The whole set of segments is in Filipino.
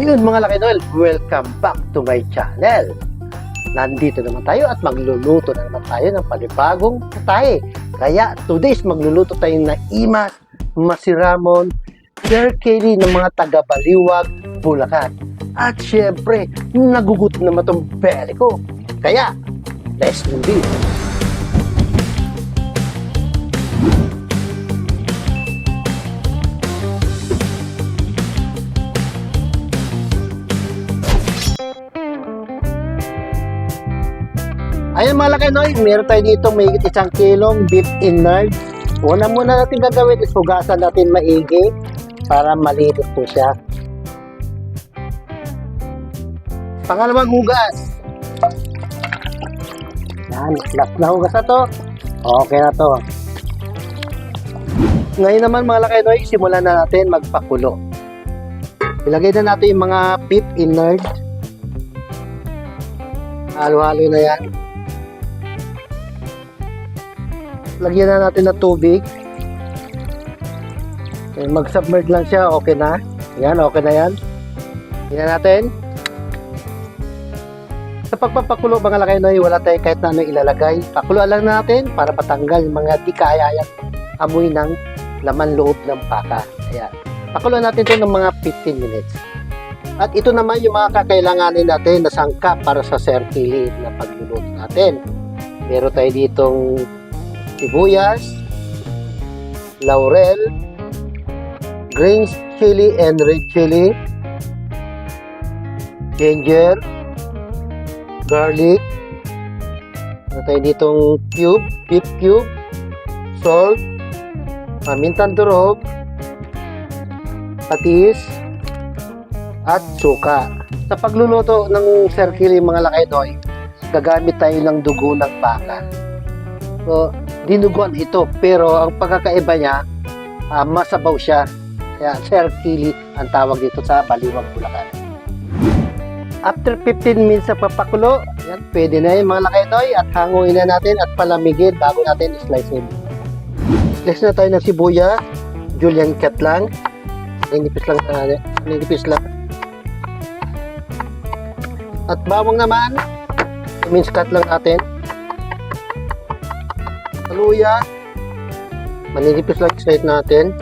Ayun mga Laki Noel, welcome back to my channel. Nandito naman tayo at magluluto na naman tayo ng panibagong tae. Kaya today's magluluto tayo ng imas, masiramon, Sir Kelly ng mga taga-Baliwag, Bulacan. At syempre, nagugutom naman itong belly ko. Kaya, let's do this. Ayun mga laki noy, meron tayo dito may isang kilong beef innards. Una muna natin gagawin is hugasan natin maigi para malinis po siya. Pangalawang hugas. Yan, last na hugas na to. Okay na to. Ngayon naman mga laki noy, simulan na natin magpakulo. Ilagay na natin yung mga beef innards. Halo-halo na yan. Lagyan na natin ng tubig. Eh, Mag-submerge lang siya, okay na. Yan, okay na yan. Tingnan natin. Sa pagpapakulo mga lakay na wala tayo kahit na ano ilalagay. Pakuluan lang natin para matanggal yung mga di kayayang amoy ng laman loob ng baka. Ayan. Pakuluan natin ito ng mga 15 minutes. At ito naman yung mga kakailanganin natin na sangkap para sa serkili na pagluluto natin. Meron tayo ditong sibuyas, laurel, green chili and red chili, ginger, garlic, meron tayo ditong cube, beef cube, salt, pamintang durog, patis, at suka. Sa pagluluto ng serkili mga lakay doy, gagamit tayo ng dugo ng baka. So, dinuguan ito pero ang pagkakaiba niya ah, masabaw siya. Kaya serkili ang tawag dito sa Baliwag, Bulacan. After 15 minutes sa papakulo yan, pwede na yung mga lakay at hanguin na natin at palamigin bago natin slice in. Slice na tayo ng sibuya julian cut lang. Ninipis lang uh, ninipis lang. At bawang naman mince cut lang natin luya. Maninipis lang straight natin.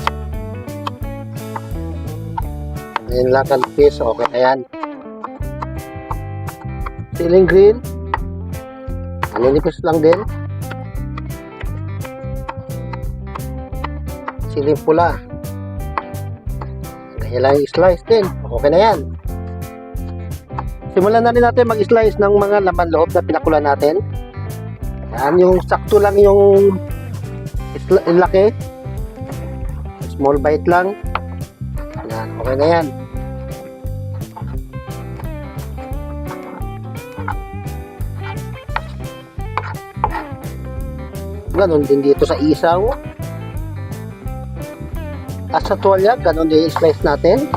Ayan lang kalpis. Okay na yan. Siling green. Maninipis lang din. Siling pula. Ganyan lang i-slice din. Okay na yan. Simulan na rin natin mag-slice ng mga laman loob na pinakulan natin. Yan, yung sakto lang yung yung laki. Small bite lang. Yan, okay na yan. Ganon din dito sa isaw. At sa tuwalya, ganon din yung slice natin.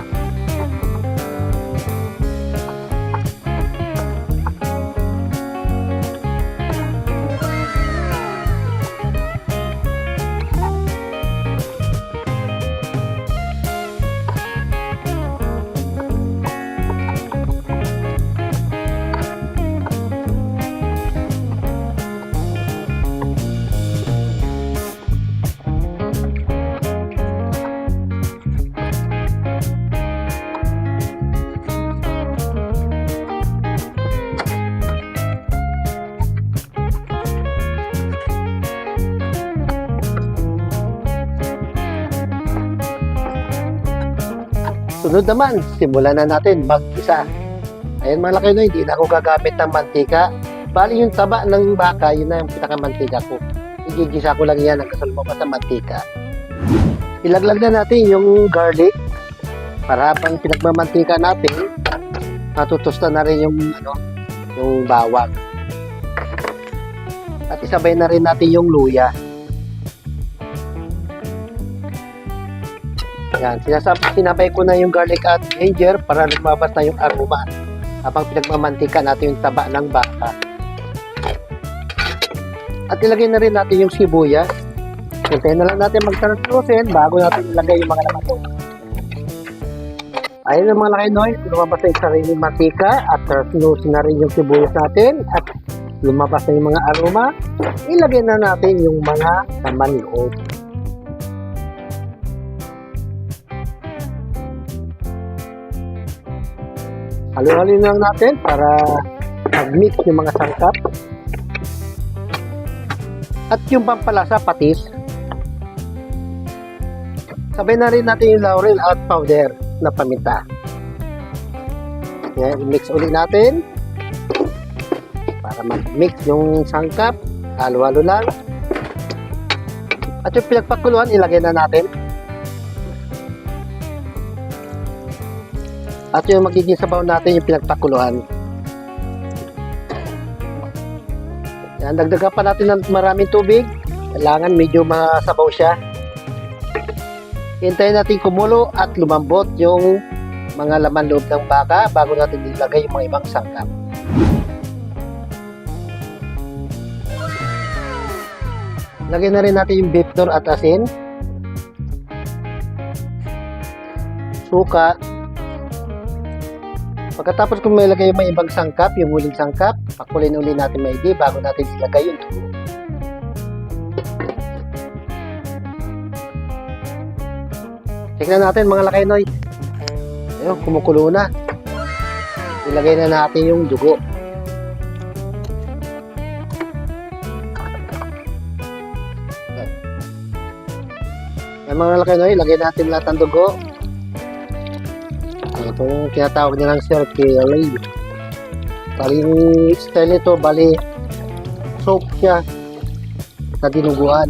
Sunod naman, simulan na natin mag-isa. Ayan mga laki no, hindi na ako gagamit ng mantika. Bali yung taba ng baka, yun na yung pinakamantika ko. Igigisa ko lang yan hanggang sa lumabas ang mantika. Ilaglag na natin yung garlic para habang pinagmamantika natin, matutusta na rin yung ano, yung bawang. At isabay na rin natin yung luya. Yan, sinasab sinabay ko na yung garlic at ginger para lumabas na yung aroma habang pinagmamantika natin yung taba ng baka. At ilagay na rin natin yung sibuyas. Hintayin na lang natin mag-translucent bago natin ilagay yung mga laman. Ayun ang mga lakinoy, lumabas na yung sariling matika at snooze na rin yung sibuyas natin at lumabas na yung mga aroma. Ilagay na natin yung mga laman loob. Halo-halo lang natin para mag-mix yung mga sangkap. At yung pampalasa, patis. Sabay na rin natin yung laurel at powder na paminta. Yan, i-mix ulit natin. Para mag-mix yung sangkap. Halo-halo lang. At yung pinagpakuluan, ilagay na natin. At yung magiging sabaw natin yung pinagpakuluan. Yan, dagdagan pa natin ng maraming tubig. Kailangan medyo masabaw siya. Hintayin natin kumulo at lumambot yung mga laman loob ng baka bago natin ilagay yung mga ibang sangkap. Lagay na rin natin yung beef at asin. Suka. Pagkatapos kung may lagay yung ibang sangkap, yung huling sangkap, pakulin uli natin maigi bago natin ilagay yung tubo. Tignan natin mga lakay noy. Ayun, kumukulo na. Ilagay na natin yung dugo. Yan mga lakay noy, ilagay natin lahat ng dugo. Yung tinatawag nilang circle. Bali style nito, bali soap siya na dinuguan.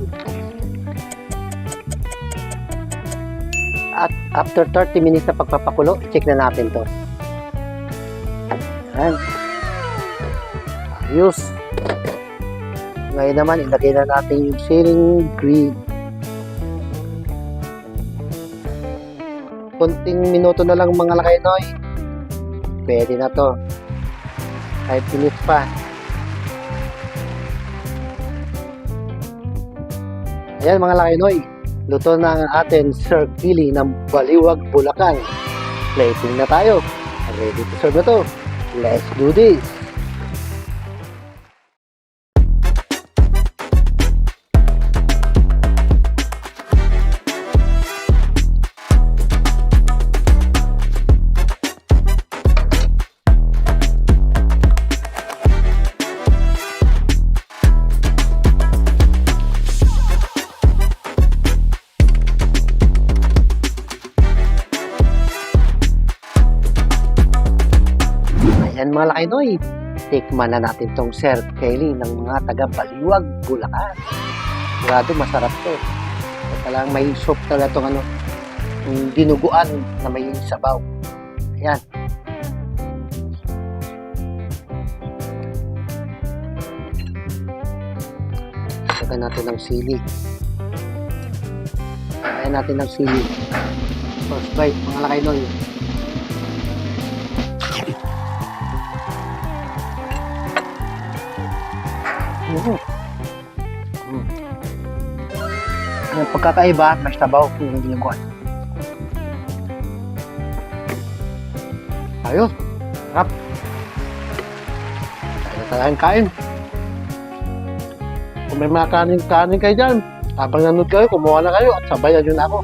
At after 30 minutes na pagpapakulo, check na natin to. Ayan. Ayos. Ngayon naman, ilagay na natin yung searing grid. Kunting minuto na lang mga lakay noy. Pwede na to. 5 minutes pa. Ayan mga lakay noy. Luto na ang ating Sir Kili ng Baliwag, Bulacan. Plating na tayo. Ready to serve na to. Let's do this. Mga lakay noy. Tikman na natin tong Sir Kelly ng mga taga Baliwag, Bulacan. Sigurado masarap to. Ito lang may soup talaga tong ano, yung dinuguan na may sabaw. Ayan. Saka natin ng sili. Ayan natin ng sili. First bite, mga lakay Yung pagkakaiba, mas tabaw yung dinuguan. Ayos. Sarap. Kaya tayong kain. Kung may mga kanin-kanin kayo dyan, habang nanood kayo, kumuha na kayo at sabayan yun ako.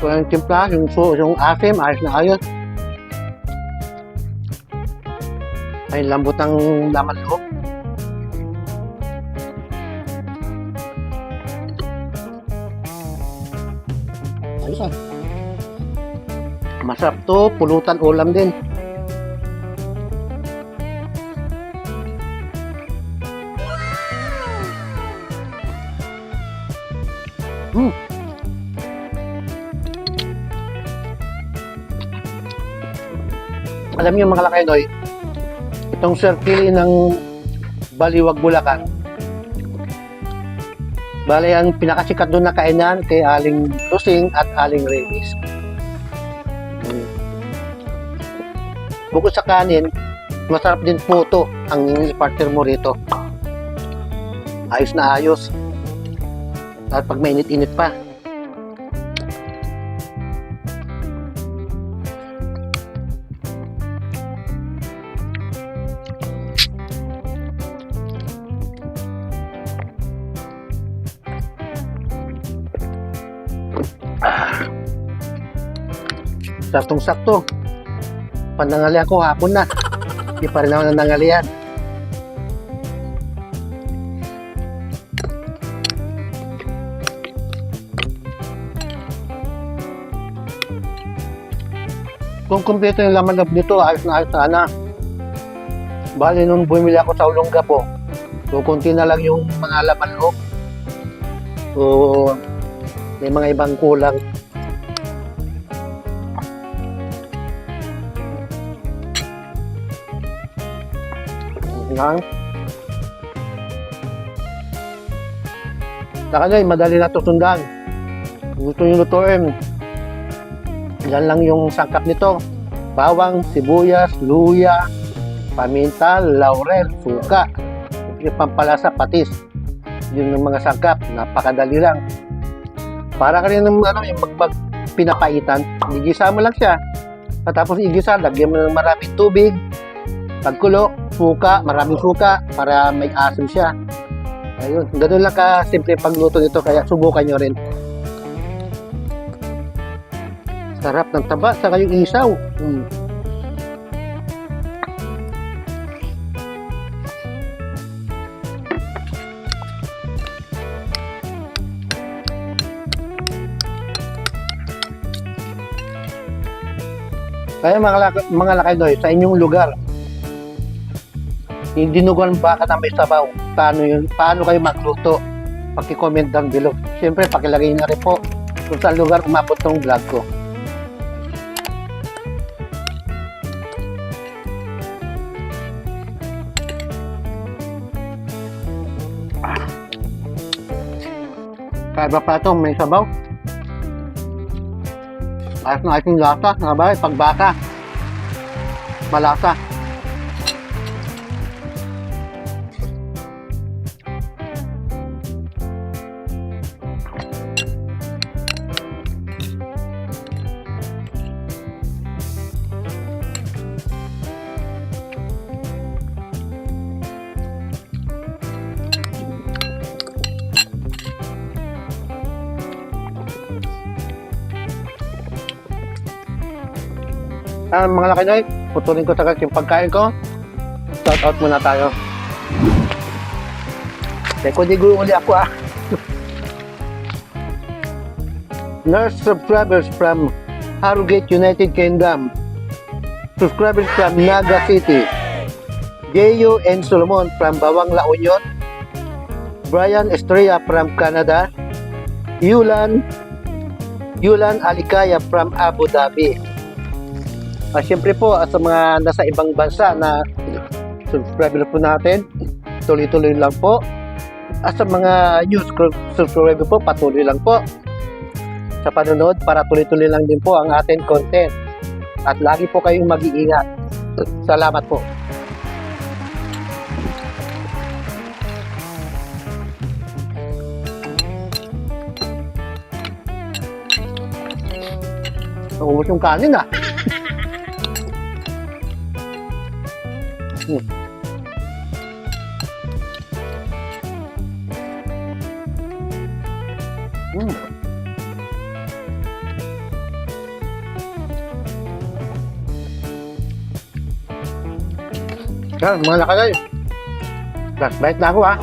Ito yung timpla, yung, so, yung asim, na ayos. Ay, lambot ng laman loob. Ayos ah. Masarap to, pulutan ulam din. Alam niyo mga lakay noy, itong circle ng Baliwag Bulacan, Bale, ang pinakasikat doon na kainan kay Aling Lusing at Aling Reyes. Bukod sa kanin, masarap din po ito ang partner mo rito. Ayos na ayos. At pag mainit-init pa. Saktong sakto. Panangalian ko hapon na. Hindi pa rin ako nanangalian. Kung kumpleto yung laman loob nito, ayos na ayos sana. Bali, nung bumili ako sa Olongga po, so kunti na lang yung mga laman loob. So, may mga ibang kulang. Yan. Saka guys, madali na ito sundan. Kung gusto nyo lutuin. Yan lang yung sangkap nito. Bawang, sibuyas, luya, paminta, laurel, suka. Yung pampalasa, patis. Yun yung mga sangkap. Napakadali lang. Para ka rin ng ano, yung magbag pinapaitan. Igisa mo lang siya. Tapos igisa, lagyan mo ng maraming tubig. Pagkulo, suka, maraming suka para may asim siya. Ayun, ganun lang ka simple pagluto nito kaya subukan nyo rin. Sarap ng taba sa kayong isaw. Mm. Kaya mga, mga lakay doy, sa inyong lugar, yung dinuguan baka na may sabaw, paano yun, paano kayo magluto? Paki-comment down below. Siyempre, pakilagay na rin po kung saan lugar umabot tong vlog ko. Kaya ba pa ito, may sabaw? Ayos na yung lasa, nakabay, pag baka. Malasa. Ah, mga laki noy, putulin ko sagad yung pagkain ko. Shout out muna tayo. Teko, di gulo uli ako ah. Nurse subscribers from Harrogate, United Kingdom. Subscribers from Naga City. Jeyo and Solomon from Bawang La Union. Brian Estrella from Canada. Yulan Yulan Alikaya from Abu Dhabi. Ah, Siyempre po, at sa mga nasa ibang bansa na subscriber po natin, tuloy-tuloy lang po. At sa mga new scr- subscriber po, patuloy lang po sa panonood para tuloy-tuloy lang din po ang ating content. At lagi po kayong mag-iingat. Salamat po. Naubos yung kanin ah. Hmm. Mm. Yan, mga nakalay. Last na ako ha.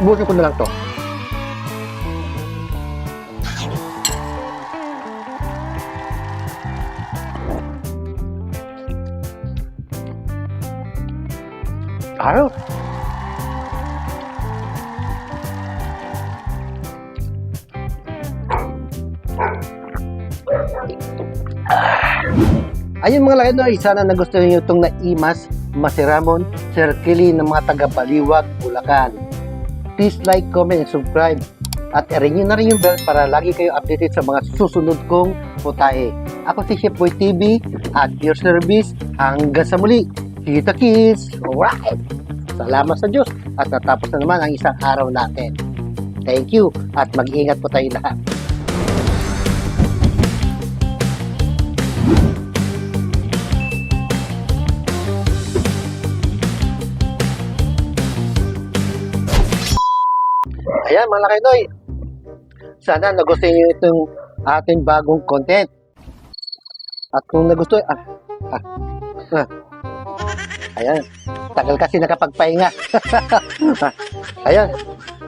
Ubusin ko na lang to. Ayos. Ayun mga laki noy, sana nagustuhan niyo itong naimas, Masiramon, Sir Kelly ng mga taga Baliwag, Bulacan. Please like, comment, and subscribe. At i-ring nyo na rin yung bell para lagi kayo updated sa mga susunod kong putahe. Ako si Chef Boy TV at your service. Hanggang sa muli. Kita kids! Alright! Salamat sa Diyos at natapos na naman ang isang araw natin. Thank you at mag-ingat po tayo lahat. Ayan, mga laki noy. Sana nagustuhan niyo itong ating bagong content. At kung nagustuhan, ah, ah, ah. Ayan, tagal kasi nakapagpahinga. ayan,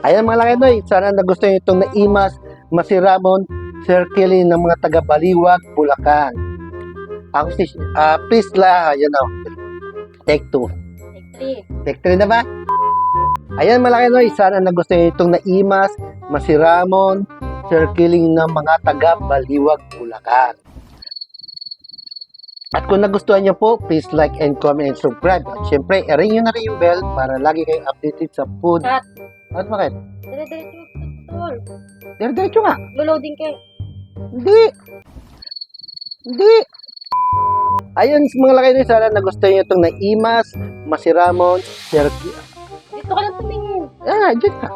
ayan mga laki noy. Sana nagustuhan niyo itong naimas, masiramon, circling ng mga taga Baliwag, Bulacan. Ako si, ah, please la, you know, take two. Take three na ba? Ayan, malaki no. Sana nagustuhan niyo itong naimas, masiramon, circling ng mga taga Baliwag, Bulacan. At kung nagustuhan niyo po, please like and comment and subscribe. At syempre, i-ring nyo na rin yung bell para lagi kayong updated sa food. Cut. At bakit? Dire-diretso tol. Diretso nga. Loading ka. Hindi. Hindi. Ayun, mga laki no. Sana nagustuhan niyo itong naimas, masiramon, circling. Dito ka lang tumingin. Ah, dyan ka.